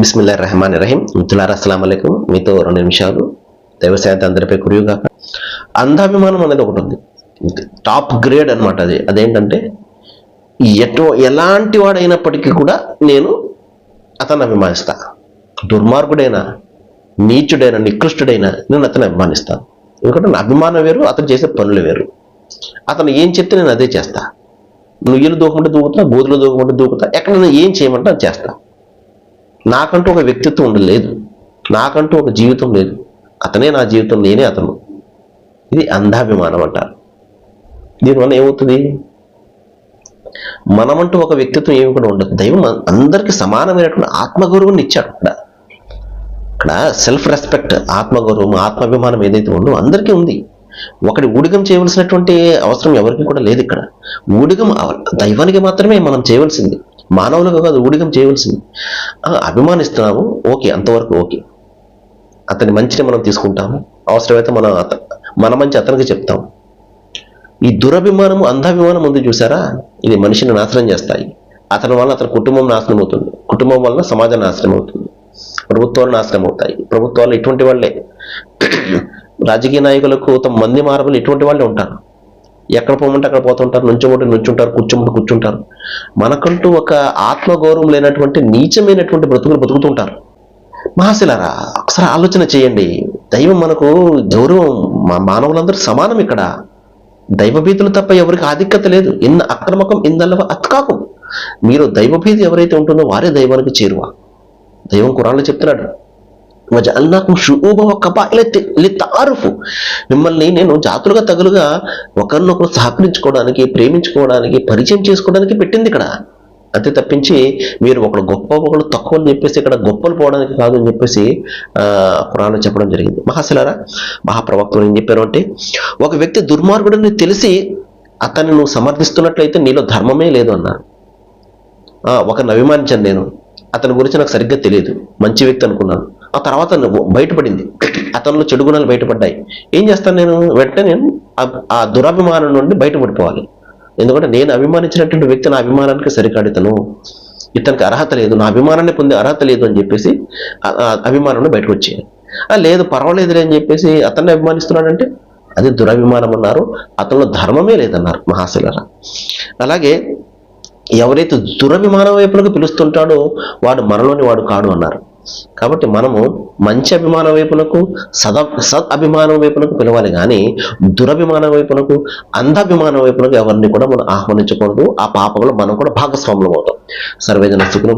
బిస్మిల్లా రెహమాన్ రహీం మిత్రులారా అస్సలం అయికం మీతో రెండు నిమిషాలు దైవశాంతి అందరిపై కురియుగాక. అంధాభిమానం అనేది ఒకటి ఉంది. టాప్ గ్రేడ్ అనమాట అది. అదేంటంటే ఎటు ఎలాంటి వాడైనప్పటికీ కూడా నేను అతన్ని అభిమానిస్తా. దుర్మార్గుడైనా నీచుడైనా నికృష్టుడైనా నేను అతను అభిమానిస్తాను. ఎందుకంటే నా అభిమానం వేరు అతను చేసే పనులు వేరు. అతను ఏం చెప్తే నేను అదే చేస్తా. నుయ్యలు దూకమంటే దూకుతా గోధులు దూకమంటే దూకుతా ఎక్కడైనా ఏం చేయమంటే అది చేస్తా. నాకంటూ ఒక వ్యక్తిత్వం ఉండలేదు నాకంటూ ఒక జీవితం లేదు. అతనే నా జీవితం నేనే అతను. ఇది అంధాభిమానం అంటారు. దీనివల్ల ఏమవుతుంది? మనమంటూ ఒక వ్యక్తిత్వం ఏమి కూడా ఉండదు. దైవం అందరికీ సమానమైనటువంటి ఆత్మగౌరవాన్ని ఇచ్చాడు అక్కడ. ఇక్కడ సెల్ఫ్ రెస్పెక్ట్ ఆత్మగౌరవం ఆత్మాభిమానం ఏదైతే ఉందో అందరికీ ఉంది. ఒకటి ఊడిగం చేయవలసినటువంటి అవసరం ఎవరికి కూడా లేదు ఇక్కడ. ఊడిగం దైవానికి మాత్రమే మనం చేయవలసింది. మానవులకు కాదు ఊడిగం చేయవలసింది. ఆ, అభిమానిస్తున్నాము. ఓకే అంతవరకు ఓకే. అతని మంచిని మనం తీసుకుంటాము. అవసరమైతే మనం అత- మన మంచి అతనికి చెప్తాం ఈ దురభిమానము అంధాభిమానం ఉంది చూసారా? ఇది మనిషిని నాశనం చేస్తాయి. అతని వల్ల అతని కుటుంబం నాశనం అవుతుంది. కుటుంబం వల్ల సమాజం నాశనం అవుతుంది. ప్రభుత్వాలు నాశనం అవుతాయి. ప్రభుత్వాలు ఇటువంటి వాళ్ళే. రాజకీయ నాయకులకు తమ మంది మార్పులు ఇటువంటి వాళ్ళే ఉంటారు. ఎక్కడ పోమంటే అక్కడ పోతుంటారు నుంచోమంటే నుంచుంటారు కూర్చోమంటే కూర్చుంటారు. మనకంటూ ఒక ఆత్మగౌరవం లేనటువంటి నీచమైనటువంటి బ్రతుకులు బ్రతుకుతుంటారు మహాశిలారా ఒకసారి ఆలోచన చేయండి. దైవం మనకు గౌరవం మా మానవులందరూ సమానం ఇక్కడ. దైవభీతులు తప్ప ఎవరికి ఆధిక్యత లేదు. ఇన్న అక్రమకం ఇందల్లవ అత్కాకు. మీరు దైవభీతి ఎవరైతే ఉంటుందో వారే దైవానికి చేరువ. దైవం కురాన్లో చెప్తున్నాడు వజల్నాకం షుఊబ కబాయిల తారుఫు మిమ్మల్ని నేను జాతులుగా తగులుగా ఒకరినొకరు సహకరించుకోవడానికి ప్రేమించుకోవడానికి పరిచయం చేసుకోవడానికి పెట్టింది ఇక్కడ. అంతే తప్పించి మీరు ఒకడు గొప్ప ఒకడు తక్కువ అని చెప్పేసి ఇక్కడ గొప్పలు పోవడానికి కాదు అని చెప్పేసి పురాణం చెప్పడం జరిగింది. మహాశిలారా మహాప్రవక్తలు ఏం చెప్పారు అంటే ఒక వ్యక్తి దుర్మార్గుడని తెలిసి అతన్ని నువ్వు సమర్థిస్తున్నట్లయితే నీలో ధర్మమే లేదు అన్నారు. ఆ, ఒకరిని అభిమానించాను నేను. అతని గురించి నాకు సరిగ్గా తెలియదు. మంచి వ్యక్తి అనుకున్నాను. ఆ తర్వాత నువ్వు బయటపడింది. అతనిలో చెడు గుణాలు బయటపడ్డాయి. ఏం చేస్తాను నేను? వెంటనే నేను ఆ- దురాభిమానం దురభిమానం నుండి బయటపడిపోవాలి. ఎందుకంటే నేను అభిమానించినటువంటి వ్యక్తి నా అభిమానానికి సరికాడితను. ఇతనికి అర్హత లేదు. నా అభిమానాన్ని పొందే అర్హత లేదు అని చెప్పేసి ఆ- అభిమానంలో బయటకు వచ్చేయాలి లేదు పర్వాలేదులే అని చెప్పేసి అతన్ని అభిమానిస్తున్నాడంటే అది దురభిమానం అన్నారు. అతనిలో ధర్మమే లేదన్నారు మహాశిలరా. అలాగే ఎవరైతే దురభిమానం వైపులకు పిలుస్తుంటాడో వాడు మనలోని వాడు కాడు అన్నారు. కాబట్టి మనము మంచి అభిమానం వైపునకు సద సద్ అభిమానం వైపునకు పిలవాలి కానీ దురభిమానం వైపునకు అంధాభిమానం వైపునకు ఎవరిని కూడా మనం ఆహ్వానించకూడదు. ఆ పాపంలో మనం కూడా భాగస్వాములం అవుతాం. సర్వేదన సుఖం